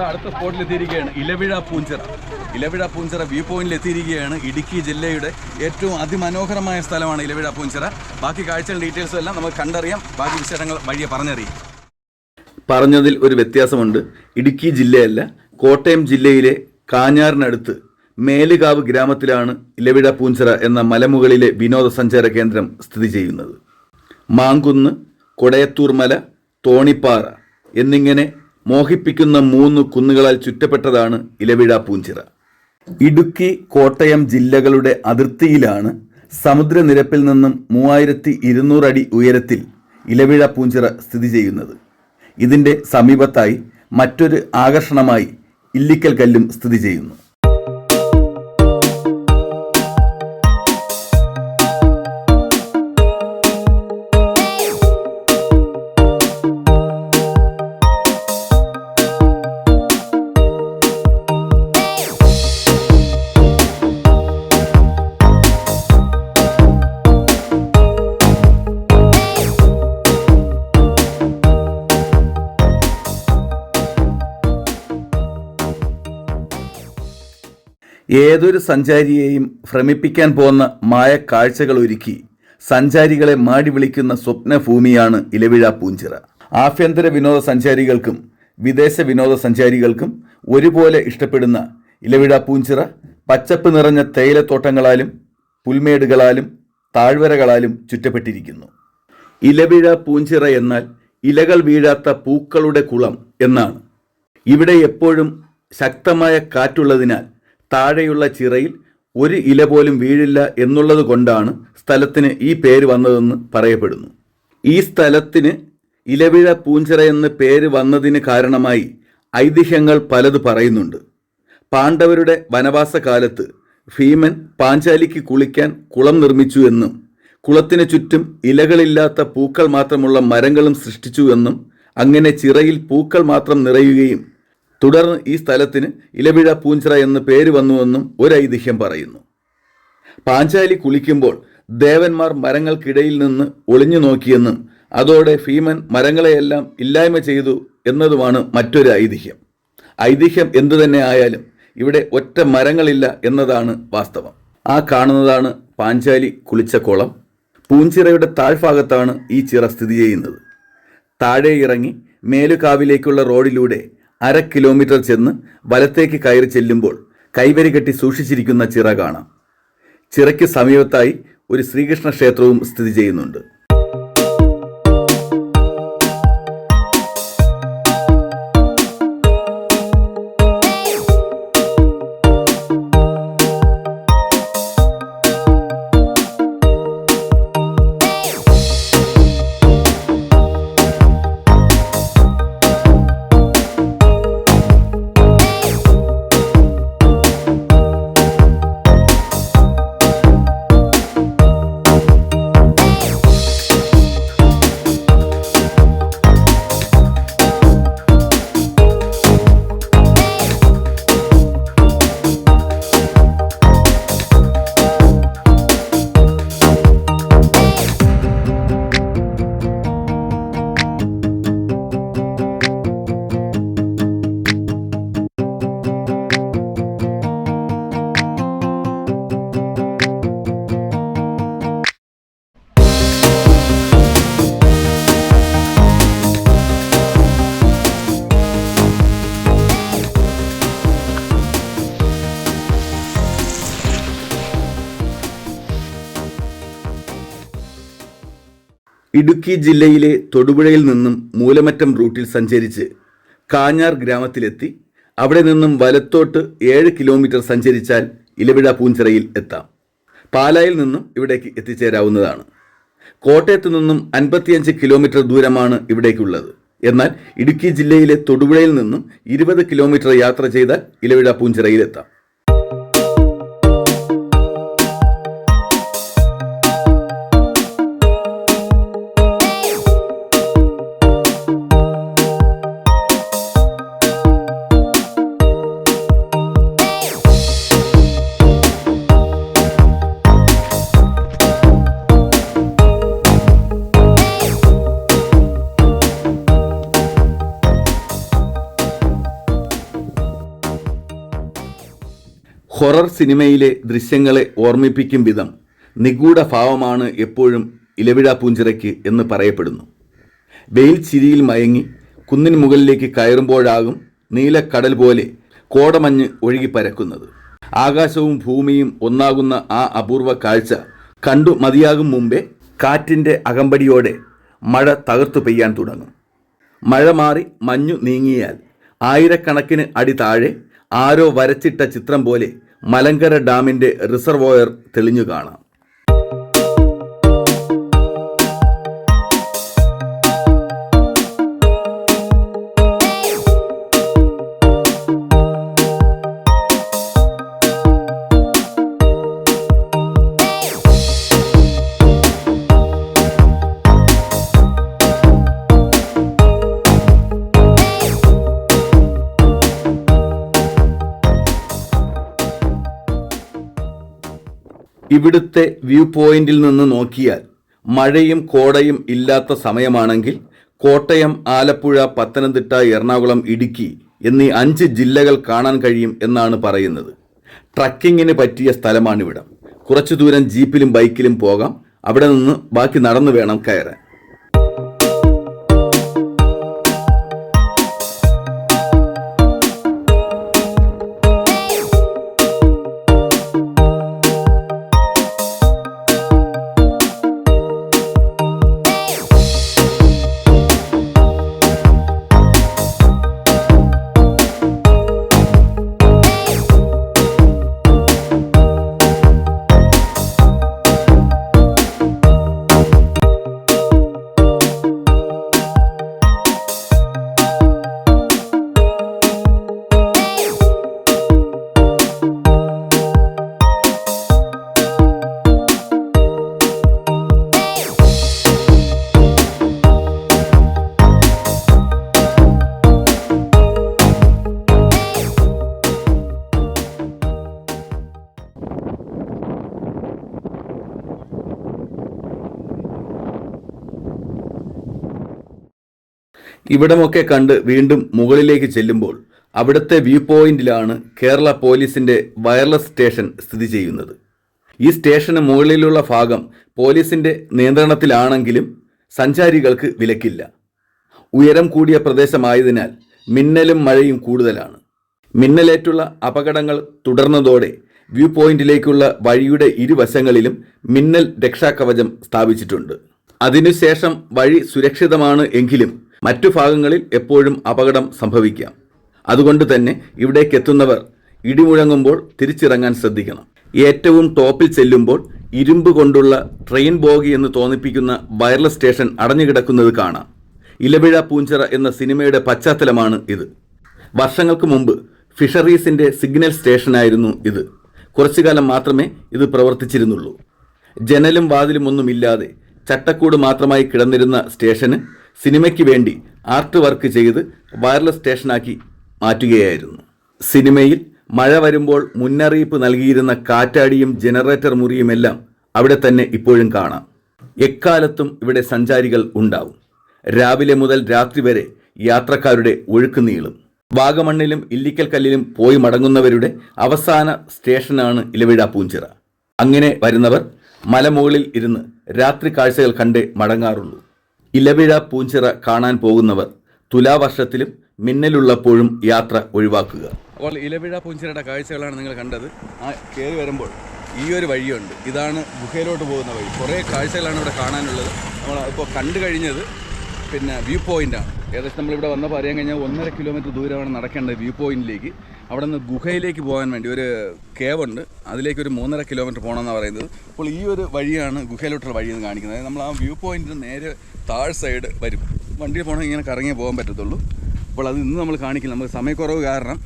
അടുത്ത സ്പോട്ടിൽ എത്തിയിരിക്കുകയാണ് ഇലവിഴ പൂഞ്ചിറ. ഇലവിഴ പൂഞ്ചിറ വ്യൂ പോയിന്റിൽ എത്തിയിരിക്കുകയാണ് ഇടുക്കി ജില്ലയുടെ ഏറ്റവും അതിമനോഹരമായ സ്ഥലമാണ് ഇലവിഴ പൂഞ്ചിറ. ബാക്കി കാഴ്ചകൾ ഡീറ്റെയിൽസും എല്ലാം നമുക്ക് കണ്ടറിയാം. ബാക്കി വിശേഷങ്ങൾ വഴിയെ പറഞ്ഞറിയാം. പറഞ്ഞതിൽ ഒരു വ്യത്യാസമുണ്ട്. ഇടുക്കി ജില്ലയല്ല കോട്ടയം ജില്ലയിലെ കാഞ്ഞാറിനടുത്ത് മേലുകാവ് ഗ്രാമത്തിലാണ് ഇലവിഴ പൂഞ്ചിറ എന്ന മലമുകളിലെ വിനോദസഞ്ചാര കേന്ദ്രം സ്ഥിതി ചെയ്യുന്നത്. മാങ്കുന്ന് കൊടയത്തൂർ മല തോണിപ്പാറ എന്നിങ്ങനെ മോഹിപ്പിക്കുന്ന മൂന്ന് കുന്നുകളാൽ ചുറ്റപ്പെട്ടതാണ് ഇലവിഴ പൂഞ്ചിറ. ഇടുക്കി കോട്ടയം ജില്ലകളുടെ അതിർത്തിയിലാണ് സമുദ്രനിരപ്പിൽ നിന്നും മൂവായിരത്തി ഇരുന്നൂറ് അടി ഉയരത്തിൽ ഇലവിഴ പൂഞ്ചിറ സ്ഥിതി ചെയ്യുന്നത്. ഇതിന്റെ സമീപത്തായി മറ്റൊരു ആകർഷണമായി ഇല്ലിക്കൽ കല്ലും സ്ഥിതി ചെയ്യുന്നു. ഏതൊരു സഞ്ചാരിയെയും ഭ്രമിപ്പിക്കാൻ പോകുന്ന മായ കാഴ്ചകൾ ഒരുക്കി സഞ്ചാരികളെ മാടി വിളിക്കുന്ന സ്വപ്നഭൂമിയാണ് ഇലവിഴ പൂഞ്ചിറ. ആഭ്യന്തര വിനോദസഞ്ചാരികൾക്കും വിദേശ വിനോദസഞ്ചാരികൾക്കും ഒരുപോലെ ഇഷ്ടപ്പെടുന്ന ഇലവിഴ പൂഞ്ചിറ പച്ചപ്പ് നിറഞ്ഞ തേയിലത്തോട്ടങ്ങളാലും പുൽമേടുകളാലും താഴ്വരകളാലും ചുറ്റപ്പെട്ടിരിക്കുന്നു. ഇലവിഴ പൂഞ്ചിറ എന്നാൽ ഇലകൾ വീഴാത്ത പൂക്കളുടെ കുളം എന്നാണ്. ഇവിടെ എപ്പോഴും ശക്തമായ കാറ്റുള്ളതിനാൽ താഴെയുള്ള ചിറയിൽ ഒരു ഇല പോലും വീഴില്ല എന്നുള്ളത് കൊണ്ടാണ് സ്ഥലത്തിന് ഈ പേര് വന്നതെന്ന് പറയപ്പെടുന്നു. ഈ സ്ഥലത്തിന് ഇലവിഴ പൂഞ്ചിറ എന്ന് പേര് വന്നതിന് കാരണമായി ഐതിഹ്യങ്ങൾ പലത് പറയുന്നുണ്ട്. പാണ്ഡവരുടെ വനവാസ കാലത്ത് ഭീമൻ പാഞ്ചാലിക്ക് കുളിക്കാൻ കുളം നിർമ്മിച്ചു എന്നും കുളത്തിന് ചുറ്റും ഇലകളില്ലാത്ത പൂക്കൾ മാത്രമുള്ള മരങ്ങളും സൃഷ്ടിച്ചു എന്നും അങ്ങനെ ചിറയിൽ പൂക്കൾ മാത്രം നിറയുകയും തുടർന്ന് ഈ സ്ഥലത്തിന് ഇലവിഴ പൂഞ്ചിറ എന്ന് പേര് വന്നുവെന്നും ഒരു ഐതിഹ്യം പറയുന്നു. പാഞ്ചാലി കുളിക്കുമ്പോൾ ദേവന്മാർ മരങ്ങൾക്കിടയിൽ നിന്ന് ഒളിഞ്ഞു നോക്കിയെന്നും അതോടെ ഭീമൻ മരങ്ങളെയെല്ലാം ഇല്ലായ്മ ചെയ്തു എന്നതുമാണ് മറ്റൊരു ഐതിഹ്യം. ഐതിഹ്യം എന്തു തന്നെ ആയാലും ഇവിടെ ഒറ്റ മരങ്ങളില്ല എന്നതാണ് വാസ്തവം. ആ കാണുന്നതാണ് പാഞ്ചാലി കുളിച്ച കുളം. പൂഞ്ചിറയുടെ താഴ്ഭാഗത്താണ് ഈ ചിറ സ്ഥിതി ചെയ്യുന്നത്. താഴെ ഇറങ്ങി മേലുകാവിലേക്കുള്ള റോഡിലൂടെ അര കിലോമീറ്റർ ചെന്ന് വലത്തേക്ക് കയറി ചെല്ലുമ്പോൾ കൈവരി കെട്ടി സൂക്ഷിച്ചിരിക്കുന്ന ചിറ കാണാം. ചിറയ്ക്ക് സമീപത്തായി ഒരു ശ്രീകൃഷ്ണ ക്ഷേത്രവും സ്ഥിതി ചെയ്യുന്നുണ്ട്. ഇടുക്കി ജില്ലയിലെ തൊടുപുഴയിൽ നിന്നും മൂലമറ്റം റൂട്ടിൽ സഞ്ചരിച്ച് കാഞ്ഞാർ ഗ്രാമത്തിലെത്തി അവിടെ നിന്നും വലത്തോട്ട് ഏഴ് കിലോമീറ്റർ സഞ്ചരിച്ചാൽ ഇലവിഴ പൂഞ്ചിറയിൽ എത്താം. പാലായിൽ നിന്നും ഇവിടേക്ക് എത്തിച്ചേരാവുന്നതാണ്. കോട്ടയത്ത് നിന്നും അൻപത്തിയഞ്ച് കിലോമീറ്റർ ദൂരമാണ് ഇവിടേക്കുള്ളത്. എന്നാൽ ഇടുക്കി ജില്ലയിലെ തൊടുപുഴയിൽ നിന്നും ഇരുപത് കിലോമീറ്റർ യാത്ര ചെയ്താൽ ഇലവിഴ പൂഞ്ചിറയിലെത്താം ഹൊറർ സിനിമയിലെ ദൃശ്യങ്ങളെ ഓർമ്മിപ്പിക്കും വിധം നിഗൂഢ ഭാവമാണ് എപ്പോഴും ഇലവിഴ പൂഞ്ചിറയ്ക്ക് എന്ന് പറയപ്പെടുന്നു. വെയിൽ ചിരിയിൽ മയങ്ങി കുന്നിന് മുകളിലേക്ക് കയറുമ്പോഴാകും നീലക്കടൽ പോലെ കോടമഞ്ഞ് ഒഴുകി പരക്കുന്നത്. ആകാശവും ഭൂമിയും ഒന്നാകുന്ന ആ അപൂർവ കാഴ്ച കണ്ടു മതിയാകും മുമ്പേ കാറ്റിന്റെ അകമ്പടിയോടെ മഴ തകർത്തു പെയ്യാൻ തുടങ്ങും. മഴ മാറി മഞ്ഞു നീങ്ങിയാൽ ആയിരക്കണക്കിന് അടി താഴെ ആരോ വരച്ചിട്ട ചിത്രം പോലെ മലങ്കര ഡാമിന്റെ റിസർവോയർ തെളിഞ്ഞു കാണാം. ഇവിടുത്തെ വ്യൂ പോയിന്റിൽ നിന്ന് നോക്കിയാൽ മഴയും കോടയും ഇല്ലാത്ത സമയമാണെങ്കിൽ കോട്ടയം ആലപ്പുഴ പത്തനംതിട്ട എറണാകുളം ഇടുക്കി എന്നീ അഞ്ച് ജില്ലകൾ കാണാൻ കഴിയും എന്നാണ് പറയുന്നത്. ട്രക്കിങ്ങിന് പറ്റിയ സ്ഥലമാണിവിടം. കുറച്ചു ദൂരം ജീപ്പിലും ബൈക്കിലും പോകാം. അവിടെ നിന്ന് ബാക്കി നടന്നു വേണം കയറാൻ. ഇവിടമൊക്കെ കണ്ട് വീണ്ടും മുകളിലേക്ക് ചെല്ലുമ്പോൾ അവിടുത്തെ വ്യൂ പോയിന്റിലാണ് കേരള പോലീസിന്റെ വയർലെസ് സ്റ്റേഷൻ സ്ഥിതി ചെയ്യുന്നത്. ഈ സ്റ്റേഷന് മുകളിലുള്ള ഭാഗം പോലീസിന്റെ നിയന്ത്രണത്തിലാണെങ്കിലും സഞ്ചാരികൾക്ക് വിലക്കില്ല. ഉയരം കൂടിയ പ്രദേശമായതിനാൽ മിന്നലും മഴയും കൂടുതലാണ്. മിന്നലേറ്റുള്ള അപകടങ്ങൾ തുടർന്നതോടെ വ്യൂ പോയിന്റിലേക്കുള്ള വഴിയുടെ ഇരുവശങ്ങളിലും മിന്നൽ രക്ഷാകവചം സ്ഥാപിച്ചിട്ടുണ്ട്. അതിനുശേഷം വഴി സുരക്ഷിതമാണ് എങ്കിലും മറ്റു ഭാഗങ്ങളിൽ എപ്പോഴും അപകടം സംഭവിക്കാം. അതുകൊണ്ട് തന്നെ ഇവിടേക്ക് എത്തുന്നവർ ഇടിമുഴങ്ങുമ്പോൾ തിരിച്ചിറങ്ങാൻ ശ്രദ്ധിക്കണം. ഏറ്റവും ടോപ്പിൽ ചെല്ലുമ്പോൾ ഇരുമ്പ് കൊണ്ടുള്ള ട്രെയിൻ ബോഗി എന്ന് തോന്നിപ്പിക്കുന്ന വയർലെസ് സ്റ്റേഷൻ അടഞ്ഞുകിടക്കുന്നത് കാണാം. ഇലവിഴ പൂഞ്ചിറ എന്ന സിനിമയുടെ പശ്ചാത്തലമാണ് ഇത്. വർഷങ്ങൾക്ക് മുമ്പ് ഫിഷറീസിന്റെ സിഗ്നൽ സ്റ്റേഷനായിരുന്നു ഇത്. കുറച്ചു കാലം മാത്രമേ ഇത് പ്രവർത്തിച്ചിരുന്നുള്ളൂ. ജനലും വാതിലും ഒന്നുമില്ലാതെ ചട്ടക്കൂട് മാത്രമായി കിടന്നിരുന്ന സ്റ്റേഷന് സിനിമയ്ക്ക് വേണ്ടി ആർട്ട് വർക്ക് ചെയ്ത് വയർലെസ് സ്റ്റേഷനാക്കി മാറ്റുകയായിരുന്നു. സിനിമയിൽ മഴ വരുമ്പോൾ മുന്നറിയിപ്പ് നൽകിയിരുന്ന കാറ്റാടിയും ജനറേറ്റർ മുറിയുമെല്ലാം അവിടെ തന്നെ ഇപ്പോഴും കാണാം. എക്കാലത്തും ഇവിടെ സഞ്ചാരികൾ ഉണ്ടാവും. രാവിലെ മുതൽ രാത്രി വരെ യാത്രക്കാരുടെ ഒഴുക്ക് നീളും. വാഗമണ്ണിലും ഇല്ലിക്കൽ കല്ലിലും പോയി മടങ്ങുന്നവരുടെ അവസാന സ്റ്റേഷനാണ് ഇലവിഴ പൂഞ്ചിറ. അങ്ങനെ വരുന്നവർ മലമുകളിൽ ഇരുന്ന് രാത്രി കാഴ്ചകൾ കണ്ടേ മടങ്ങാറുള്ളൂ. ഇലവിഴ പൂഞ്ചിറ കാണാൻ പോകുന്നവർ തുലാവർഷത്തിലും മിന്നലുള്ളപ്പോഴും യാത്ര ഒഴിവാക്കുക. അപ്പോൾ ഇലവിഴ പൂഞ്ചിറയുടെ കാഴ്ചകളാണ് നിങ്ങൾ കണ്ടത്. ആ കയറി വരുമ്പോൾ ഈ ഒരു വഴിയുണ്ട്. ഇതാണ് ഗുഹയിലോട്ട് പോകുന്ന വഴി. കുറേ കാഴ്ചകളാണ് ഇവിടെ കാണാനുള്ളത്. നമ്മൾ ഇപ്പോൾ കണ്ടു കഴിഞ്ഞത് പിന്നെ വ്യൂ പോയിന്റാണ് ഏകദേശം നമ്മളിവിടെ വന്നപ്പോൾ അറിയാൻ കഴിഞ്ഞാൽ ഒന്നര കിലോമീറ്റർ ദൂരമാണ് നടക്കേണ്ടത് വ്യൂ പോയിന്റിലേക്ക് അവിടെ നിന്ന് ഗുഹയിലേക്ക് പോകാൻ വേണ്ടി ഒരു കേവ് ഉണ്ട്. അതിലേക്ക് ഒരു മൂന്നര കിലോമീറ്റർ പോകണമെന്നാണ് പറയുന്നത്. അപ്പോൾ ഈ ഒരു വഴിയാണ് ഗുഹയിലോട്ടുള്ള വഴി എന്ന് കാണിക്കുന്നത്. നമ്മൾ ആ വ്യൂ പോയിന്റിന് നേരെ താഴ് സൈഡ് വരും. വണ്ടിയിൽ പോകണമെങ്കിൽ ഇങ്ങനെ കറങ്ങി പോകാൻ പറ്റത്തുള്ളൂ. അപ്പോൾ അത് ഇന്ന് നമ്മൾ കാണിക്കില്ല. നമുക്ക് സമയക്കുറവ് കാരണം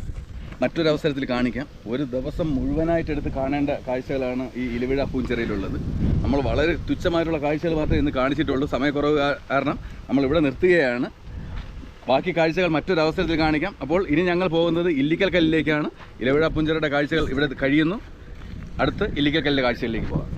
മറ്റൊരു അവസരത്തിൽ കാണിക്കാം. ഒരു ദിവസം മുഴുവനായിട്ട് എടുത്ത് കാണേണ്ട കാഴ്ചകളാണ് ഈ ഇലവിഴ പൂഞ്ചിറയിലുള്ളത്. നമ്മൾ വളരെ തുച്ഛമായിട്ടുള്ള കാഴ്ചകൾ മാത്രമേ ഇന്ന് കാണിച്ചിട്ടുള്ളൂ. സമയക്കുറവ് കാരണം നമ്മൾ ഇവിടെ നിർത്തുകയാണ്. ബാക്കി കാഴ്ചകൾ മറ്റൊരു അവസരത്തിൽ കാണിക്കാം. അപ്പോൾ ഇനി ഞങ്ങൾ പോകുന്നത് ഇല്ലിക്കൽ കല്ലിലേക്കാണ്. ഇലവിഴ പുഞ്ചരുടെ കാഴ്ചകൾ ഇവിടെ കഴിയുന്നു. അടുത്ത് ഇല്ലിക്കൽ കല്ലിന്റെ കാഴ്ചകളിലേക്ക് പോകാം.